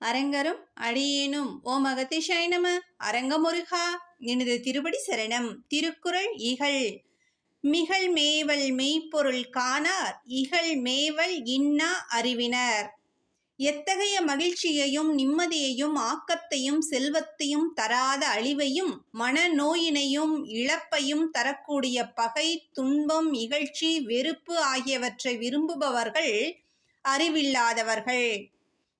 அரங்கரும் அடியேனும் ஓ அகத்திஷாய நம அரங்கமுருகா எனது திருப்படி சரணம் திருக்குறள் இகழ். மிகழ் மேவல் மெய்ப்பொருள் காணார் இகழ் மேவல் இன்னா அறிவினர். எத்தகைய மகிழ்ச்சியையும் நிம்மதியையும் ஆக்கத்தையும் செல்வத்தையும் தராத அழிவையும் மனநோயினையும் இழப்பையும் தரக்கூடிய பகை துன்பம் இகழ்ச்சி வெறுப்பு ஆகியவற்றை விரும்புபவர்கள் அறிவில்லாதவர்கள்.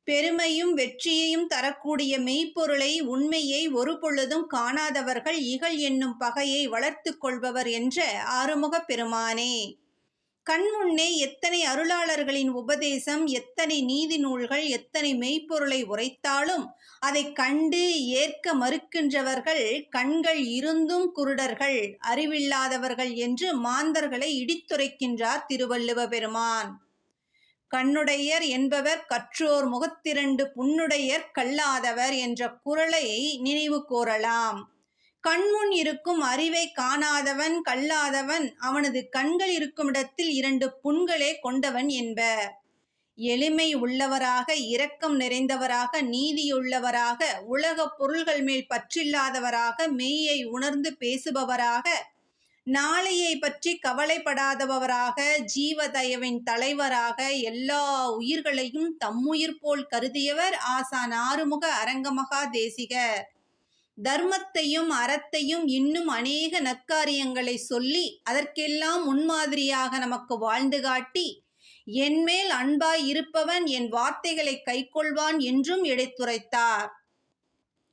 பெருமையும் வெற்றியையும் தரக்கூடிய மெய்ப்பொருளை உண்மையை ஒரு பொழுதும் காணாதவர்கள் இகழ் என்னும் பகையை வளர்த்து கொள்பவர் என்ற ஆறுமுக பெருமானே. கண்முன்னே எத்தனை அருளாளர்களின் உபதேசம் எத்தனை நீதி நூல்கள் எத்தனை மெய்ப்பொருளை உரைத்தாலும் அதை கண்டு ஏற்க மறுக்கின்றவர்கள் கண்கள் இருந்தும் குருடர்கள் அறிவில்லாதவர்கள் என்று மாந்தர்களை இடித்துரைக்கின்றார் திருவள்ளுவ பெருமான். கண்ணுடையர் என்பவர் கற்றோர் முகத்திரண்டு புண்ணுடையர் கல்லாதவர் என்ற குரலை நினைவு கூறலாம். கண்முன் இருக்கும் அறிவை காணாதவன் கல்லாதவன் அவனது கண்கள் இருக்கும் இடத்தில் இரண்டு புண்களே கொண்டவன் என்ப எளிமை உள்ளவராக இரக்கம் நிறைந்தவராக நீதியுள்ளவராக உலக பொருள்கள் மேல் பற்றில்லாதவராக மெய்யை உணர்ந்து பேசுபவராக நாளையை பற்றி கவலைப்படாதவராக ஜீவதயவின் தலைவராக எல்லா உயிர்களையும் தம்முயிர் போல் கருதியவர் ஆசான் ஆறுமுக அரங்கமகா தேசிகர் தர்மத்தையும் அறத்தையும் இன்னும் அநேக நற்காரியங்களை சொல்லி அதற்கெல்லாம் முன்மாதிரியாக நமக்கு வாழ்ந்து காட்டி என்மேல் அன்பாய் இருப்பவன் என் வார்த்தைகளை கைக்கொள்வான் என்றும் எடுத்துரைத்தார்.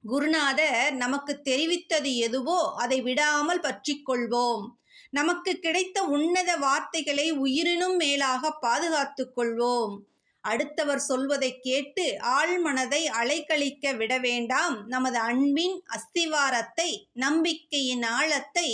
குருநாதர் நமக்கு தெரிவித்தது எதுவோ அதை விடாமல் பற்றி கொள்வோம் நமக்கு கிடைத்த உன்னத வார்த்தைகளை உயிரினும் மேலாக பாதுகாத்து கொள்வோம். அடுத்தவர் சொல்வதை கேட்டு ஆழ்மனதை அலைக்கழிக்க விட வேண்டாம். நமது அன்பின் அஸ்திவாரத்தை நம்பிக்கையின் ஆழத்தை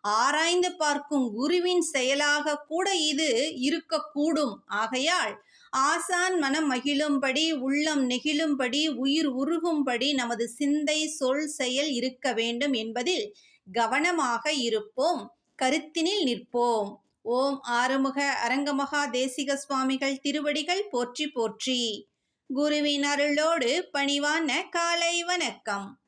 ஆராய்ந்து பார்க்கும் குருவின் செயலாக கூட இது இருக்கக்கூடும். ஆகையால் ஆசான் மனம் மகிழும்படி உள்ளம் நெகிழும்படி உயிர் உருகும்படி நமது சிந்தை சொல் செயல் இருக்க வேண்டும் என்பதில் கவனமாக இருப்போம். கருத்தினில் நிற்போம். ஓம் ஆறுமுக அரங்கமகா தேசிக சுவாமிகள் திருவடிகள் போற்றி போற்றி. குருவின் அருளோடு பணிவான காலை வணக்கம்.